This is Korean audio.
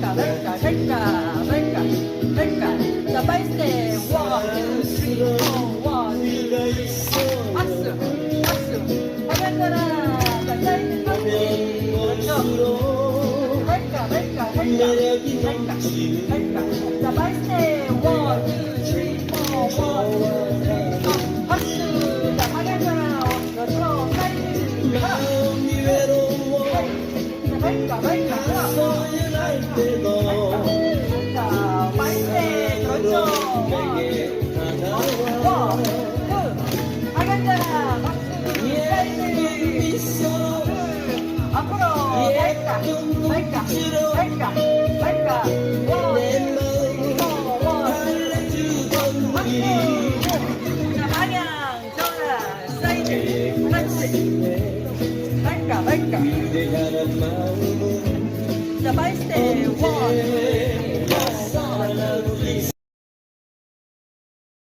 갈까 갈까 갈까 갈까 갈까 자 원, 투, 쓰리, 투, 박수 박수. 하면서라 자 사이드 터치 그렇죠? 갈까 갈까 갈까 갈까 갈까 자 빨리 자 투, 원,